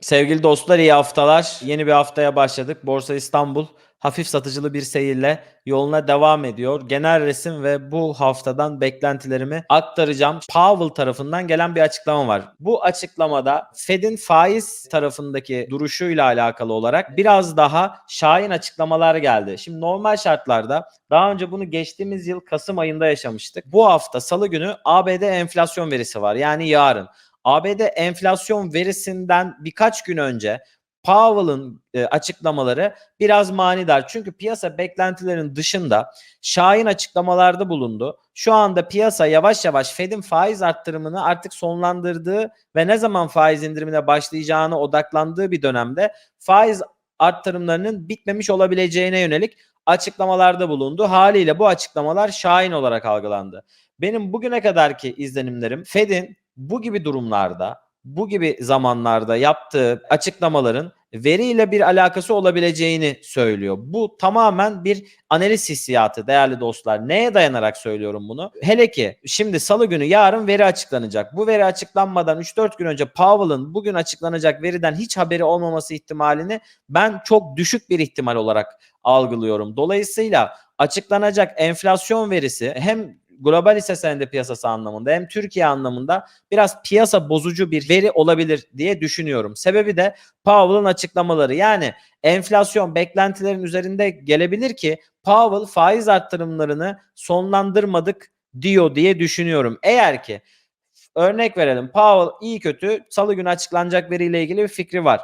Sevgili dostlar iyi haftalar. Yeni bir haftaya başladık. Borsa İstanbul hafif satıcılı bir seyirle yoluna devam ediyor. Genel resim ve bu haftadan beklentilerimi aktaracağım. Powell tarafından gelen bir açıklama var. Bu açıklamada Fed'in faiz tarafındaki duruşuyla alakalı olarak biraz daha şahin açıklamalar geldi. Şimdi normal şartlarda daha önce bunu geçtiğimiz yıl Kasım ayında yaşamıştık. Bu hafta salı günü ABD enflasyon verisi var. Yani yarın. ABD enflasyon verisinden birkaç gün önce Powell'ın e, açıklamaları biraz manidar. Çünkü piyasa beklentilerinin dışında şahin açıklamalarda bulundu. Şu anda piyasa yavaş yavaş Fed'in faiz arttırımını artık sonlandırdığı ve ne zaman faiz indirimine başlayacağını odaklandığı bir dönemde faiz arttırımlarının bitmemiş olabileceğine yönelik açıklamalarda bulundu. Haliyle bu açıklamalar şahin olarak algılandı. Benim bugüne kadarki izlenimlerim Fed'in bu gibi durumlarda, bu gibi zamanlarda yaptığı açıklamaların veriyle bir alakası olabileceğini söylüyor. Bu tamamen bir analiz hissiyatı değerli dostlar. Neye dayanarak söylüyorum bunu? Hele ki şimdi salı günü yarın veri açıklanacak. Bu veri açıklanmadan 3-4 gün önce Powell'ın bugün açıklanacak veriden hiç haberi olmaması ihtimalini ben çok düşük bir ihtimal olarak algılıyorum. Dolayısıyla açıklanacak enflasyon verisi hem global hisse senedi piyasası anlamında hem Türkiye anlamında biraz piyasa bozucu bir veri olabilir diye düşünüyorum. Sebebi de Powell'ın açıklamaları. Yani enflasyon beklentilerin üzerinde gelebilir ki Powell faiz arttırımlarını sonlandırmadık diyor diye düşünüyorum. Eğer ki örnek verelim Powell iyi kötü salı günü açıklanacak veriyle ilgili bir fikri var.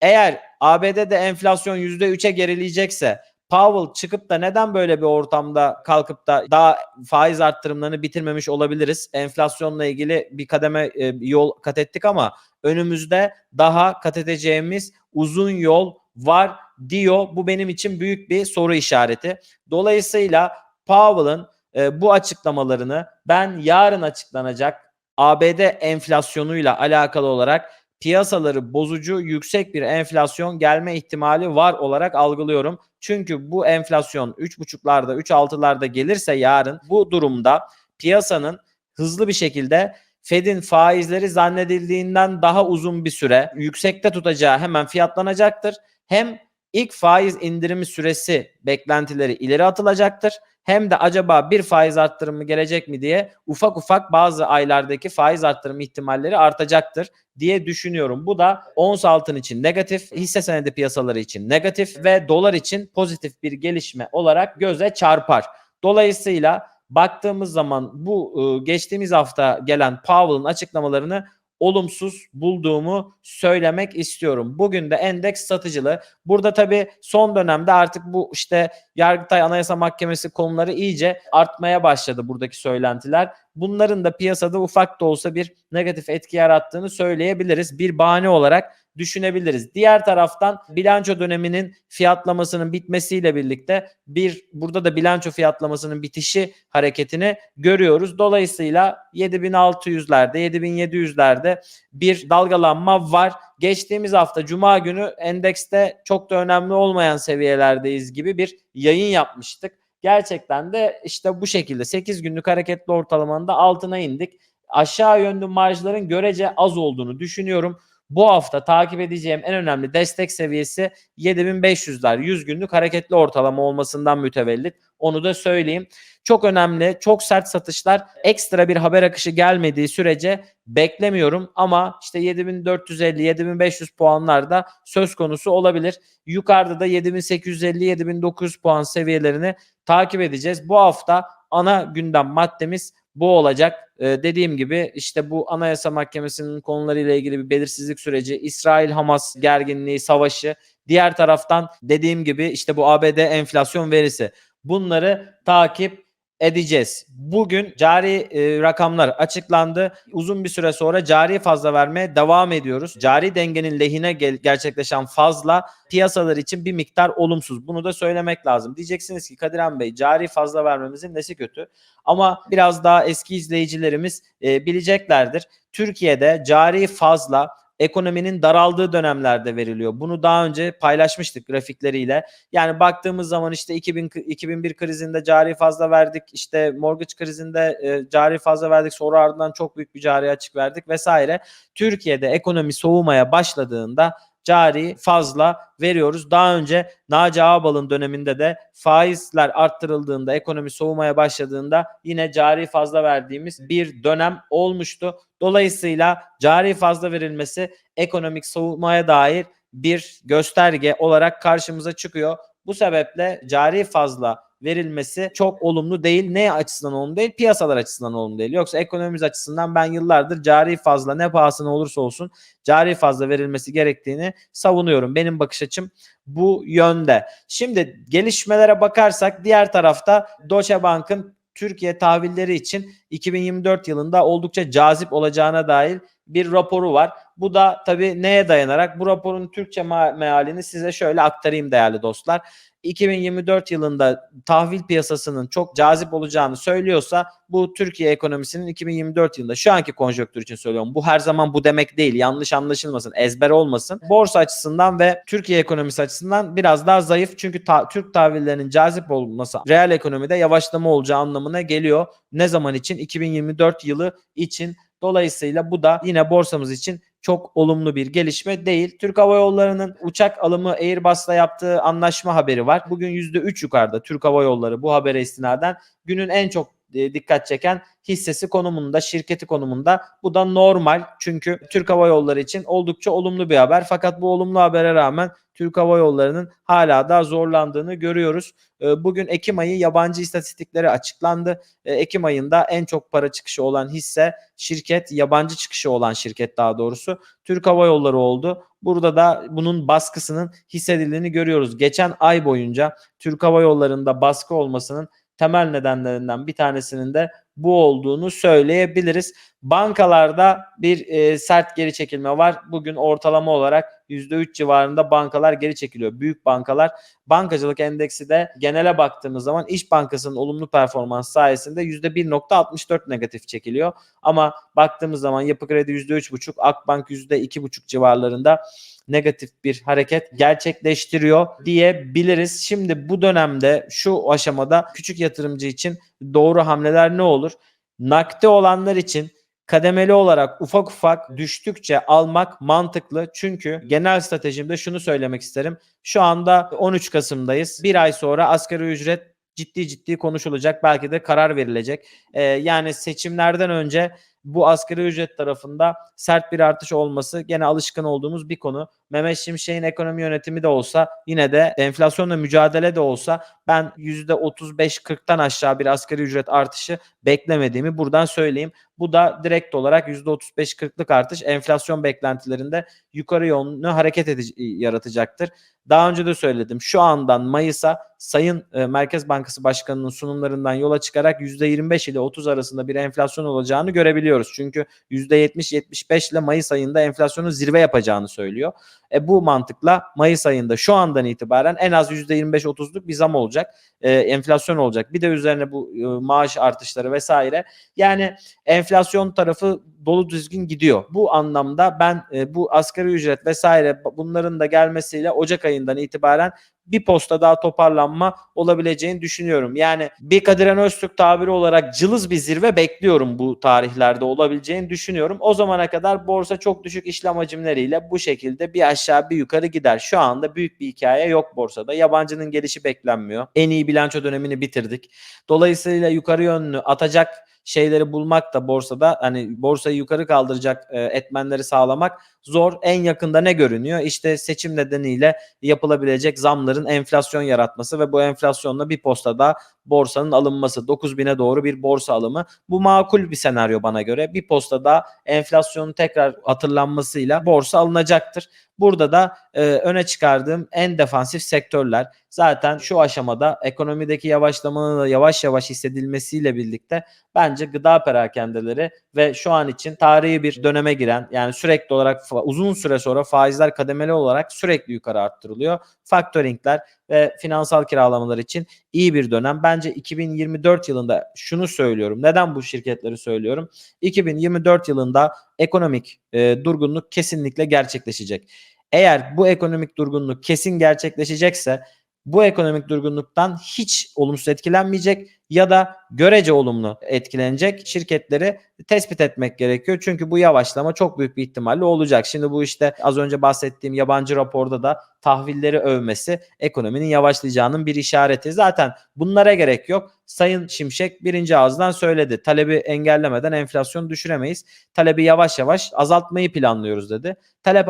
Eğer ABD'de enflasyon %3'e gerileyecekse Powell çıkıp da neden böyle bir ortamda kalkıp da daha faiz arttırımlarını bitirmemiş olabiliriz? Enflasyonla ilgili bir kademe e, yol kat ettik ama önümüzde daha kat edeceğimiz uzun yol var diyor. Bu benim için büyük bir soru işareti. Dolayısıyla Powell'ın e, bu açıklamalarını ben yarın açıklanacak ABD enflasyonuyla alakalı olarak piyasaları bozucu yüksek bir enflasyon gelme ihtimali var olarak algılıyorum. Çünkü bu enflasyon 3.5'larda 3.6'larda gelirse yarın bu durumda piyasanın hızlı bir şekilde Fed'in faizleri zannedildiğinden daha uzun bir süre yüksekte tutacağı hemen fiyatlanacaktır. Hem ilk faiz indirimi süresi beklentileri ileri atılacaktır. Hem de acaba bir faiz arttırımı gelecek mi diye ufak ufak bazı aylardaki faiz arttırım ihtimalleri artacaktır diye düşünüyorum. Bu da ons altın için negatif, hisse senedi piyasaları için negatif ve dolar için pozitif bir gelişme olarak göze çarpar. Dolayısıyla baktığımız zaman bu ıı, geçtiğimiz hafta gelen Powell'ın açıklamalarını olumsuz bulduğumu söylemek istiyorum. Bugün de endeks satıcılı. Burada tabii son dönemde artık bu işte Yargıtay Anayasa Mahkemesi konuları iyice artmaya başladı buradaki söylentiler. Bunların da piyasada ufak da olsa bir negatif etki yarattığını söyleyebiliriz. Bir bahane olarak düşünebiliriz. Diğer taraftan bilanço döneminin fiyatlamasının bitmesiyle birlikte bir burada da bilanço fiyatlamasının bitişi hareketini görüyoruz. Dolayısıyla 7600'lerde 7700'lerde bir dalgalanma var. Geçtiğimiz hafta cuma günü endekste çok da önemli olmayan seviyelerdeyiz gibi bir yayın yapmıştık. Gerçekten de işte bu şekilde 8 günlük hareketli ortalamanın da altına indik. Aşağı yönlü marjların görece az olduğunu düşünüyorum. Bu hafta takip edeceğim en önemli destek seviyesi 7500'ler. 100 günlük hareketli ortalama olmasından mütevellit. Onu da söyleyeyim. Çok önemli, çok sert satışlar. Ekstra bir haber akışı gelmediği sürece beklemiyorum ama işte 7450 7500 puanlarda söz konusu olabilir. Yukarıda da 7850 7900 puan seviyelerini takip edeceğiz. Bu hafta ana gündem maddemiz bu olacak. Ee, dediğim gibi işte bu Anayasa Mahkemesi'nin konularıyla ilgili bir belirsizlik süreci, İsrail-Hamas gerginliği, savaşı, diğer taraftan dediğim gibi işte bu ABD enflasyon verisi. Bunları takip edeceğiz. Bugün cari e, rakamlar açıklandı. Uzun bir süre sonra cari fazla vermeye devam ediyoruz. Cari dengenin lehine gel- gerçekleşen fazla piyasalar için bir miktar olumsuz. Bunu da söylemek lazım. Diyeceksiniz ki Kadir Bey cari fazla vermemizin nesi kötü? Ama biraz daha eski izleyicilerimiz e, bileceklerdir. Türkiye'de cari fazla ekonominin daraldığı dönemlerde veriliyor. Bunu daha önce paylaşmıştık grafikleriyle. Yani baktığımız zaman işte 2000, 2001 krizinde cari fazla verdik. işte mortgage krizinde e, cari fazla verdik. Sonra ardından çok büyük bir cari açık verdik vesaire. Türkiye'de ekonomi soğumaya başladığında cari fazla veriyoruz. Daha önce Naci Ağbal'ın döneminde de faizler arttırıldığında, ekonomi soğumaya başladığında yine cari fazla verdiğimiz bir dönem olmuştu. Dolayısıyla cari fazla verilmesi ekonomik soğumaya dair bir gösterge olarak karşımıza çıkıyor. Bu sebeple cari fazla verilmesi çok olumlu değil. Ne açısından olumlu değil? Piyasalar açısından olumlu değil. Yoksa ekonomimiz açısından ben yıllardır cari fazla ne pahasına olursa olsun cari fazla verilmesi gerektiğini savunuyorum. Benim bakış açım bu yönde. Şimdi gelişmelere bakarsak diğer tarafta Deutsche Bank'ın Türkiye tahvilleri için 2024 yılında oldukça cazip olacağına dair bir raporu var. Bu da tabii neye dayanarak? Bu raporun Türkçe mealini size şöyle aktarayım değerli dostlar. 2024 yılında tahvil piyasasının çok cazip olacağını söylüyorsa bu Türkiye ekonomisinin 2024 yılında şu anki konjonktür için söylüyorum. Bu her zaman bu demek değil. Yanlış anlaşılmasın, ezber olmasın. Borsa açısından ve Türkiye ekonomisi açısından biraz daha zayıf. Çünkü ta- Türk tahvillerinin cazip olması reel ekonomide yavaşlama olacağı anlamına geliyor. Ne zaman için? 2024 yılı için Dolayısıyla bu da yine borsamız için çok olumlu bir gelişme değil. Türk Hava Yolları'nın uçak alımı Airbus'la yaptığı anlaşma haberi var. Bugün %3 yukarıda Türk Hava Yolları bu habere istinaden günün en çok dikkat çeken hissesi konumunda, şirketi konumunda. Bu da normal çünkü Türk Hava Yolları için oldukça olumlu bir haber. Fakat bu olumlu habere rağmen Türk Hava Yolları'nın hala da zorlandığını görüyoruz. E, bugün Ekim ayı yabancı istatistikleri açıklandı. E, Ekim ayında en çok para çıkışı olan hisse şirket, yabancı çıkışı olan şirket daha doğrusu Türk Hava Yolları oldu. Burada da bunun baskısının hissedildiğini görüyoruz. Geçen ay boyunca Türk Hava Yolları'nda baskı olmasının temel nedenlerinden bir tanesinin de bu olduğunu söyleyebiliriz. Bankalarda bir e, sert geri çekilme var. Bugün ortalama olarak %3 civarında bankalar geri çekiliyor. Büyük bankalar bankacılık endeksi de genele baktığımız zaman İş Bankası'nın olumlu performans sayesinde %1.64 negatif çekiliyor. Ama baktığımız zaman Yapı Kredi %3.5, Akbank %2.5 civarlarında negatif bir hareket gerçekleştiriyor diyebiliriz. Şimdi bu dönemde şu aşamada küçük yatırımcı için doğru hamleler ne olur? Nakde olanlar için kademeli olarak ufak ufak düştükçe almak mantıklı. Çünkü genel stratejimde şunu söylemek isterim. Şu anda 13 Kasım'dayız. Bir ay sonra asgari ücret ciddi ciddi konuşulacak. Belki de karar verilecek. Ee, yani seçimlerden önce bu asgari ücret tarafında sert bir artış olması gene alışkın olduğumuz bir konu. Mehmet Şimşek'in ekonomi yönetimi de olsa yine de enflasyonla mücadele de olsa ben %35-40'tan aşağı bir asgari ücret artışı beklemediğimi buradan söyleyeyim. Bu da direkt olarak %35-40'lık artış enflasyon beklentilerinde yukarı yönlü hareket edici, yaratacaktır. Daha önce de söyledim. Şu andan Mayıs'a Sayın e, Merkez Bankası Başkanı'nın sunumlarından yola çıkarak %25 ile 30 arasında bir enflasyon olacağını görebiliyoruz. Çünkü %70-75 ile Mayıs ayında enflasyonun zirve yapacağını söylüyor. E, bu mantıkla Mayıs ayında şu andan itibaren en az %25-30'luk bir zam olacak. E, enflasyon olacak. Bir de üzerine bu e, maaş artışları vesaire. Yani enflasyon tarafı dolu düzgün gidiyor. Bu anlamda ben e, bu asgari ücret vesaire bunların da gelmesiyle Ocak ayından itibaren bir posta daha toparlanma olabileceğini düşünüyorum. Yani bir Kadir Öztürk tabiri olarak cılız bir zirve bekliyorum bu tarihlerde olabileceğini düşünüyorum. O zamana kadar borsa çok düşük işlem hacimleriyle bu şekilde bir aşağı bir yukarı gider. Şu anda büyük bir hikaye yok borsada. Yabancının gelişi beklenmiyor. En iyi bilanço dönemini bitirdik. Dolayısıyla yukarı yönlü atacak şeyleri bulmak da borsada hani borsayı yukarı kaldıracak e, etmenleri sağlamak zor. En yakında ne görünüyor? İşte seçim nedeniyle yapılabilecek zamların enflasyon yaratması ve bu enflasyonla bir postada borsanın alınması 9000'e doğru bir borsa alımı. Bu makul bir senaryo bana göre. Bir postada enflasyonun tekrar hatırlanmasıyla borsa alınacaktır. Burada da e, öne çıkardığım en defansif sektörler zaten şu aşamada ekonomideki yavaşlamanın da yavaş yavaş hissedilmesiyle birlikte bence gıda perakendeleri ve şu an için tarihi bir döneme giren yani sürekli olarak uzun süre sonra faizler kademeli olarak sürekli yukarı arttırılıyor. Faktöringler ve finansal kiralamalar için iyi bir dönem. Bence 2024 yılında şunu söylüyorum. Neden bu şirketleri söylüyorum? 2024 yılında ekonomik e, durgunluk kesinlikle gerçekleşecek. Eğer bu ekonomik durgunluk kesin gerçekleşecekse bu ekonomik durgunluktan hiç olumsuz etkilenmeyecek ya da görece olumlu etkilenecek şirketleri tespit etmek gerekiyor. Çünkü bu yavaşlama çok büyük bir ihtimalle olacak. Şimdi bu işte az önce bahsettiğim yabancı raporda da tahvilleri övmesi ekonominin yavaşlayacağının bir işareti. Zaten bunlara gerek yok. Sayın Şimşek birinci ağızdan söyledi. Talebi engellemeden enflasyonu düşüremeyiz. Talebi yavaş yavaş azaltmayı planlıyoruz dedi. Talep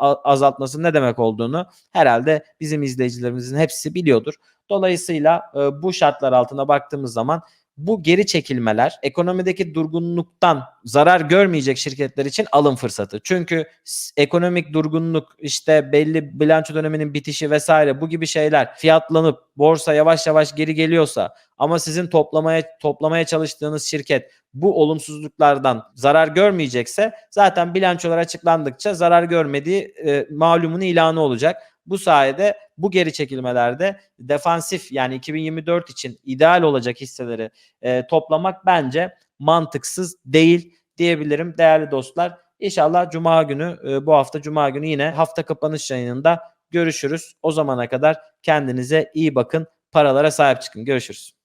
azaltması ne demek olduğunu herhalde bizim izleyicilerimizin hepsi biliyordur. Dolayısıyla e, bu şartlar altına baktığımız zaman bu geri çekilmeler ekonomideki durgunluktan zarar görmeyecek şirketler için alım fırsatı. Çünkü ekonomik durgunluk işte belli bilanço döneminin bitişi vesaire bu gibi şeyler fiyatlanıp borsa yavaş yavaş geri geliyorsa ama sizin toplamaya toplamaya çalıştığınız şirket bu olumsuzluklardan zarar görmeyecekse zaten bilançolar açıklandıkça zarar görmediği e, malumun ilanı olacak. Bu sayede bu geri çekilmelerde defansif yani 2024 için ideal olacak hisseleri e, toplamak bence mantıksız değil diyebilirim değerli dostlar. İnşallah Cuma günü e, bu hafta Cuma günü yine hafta kapanış yayınında görüşürüz. O zamana kadar kendinize iyi bakın. Paralara sahip çıkın. Görüşürüz.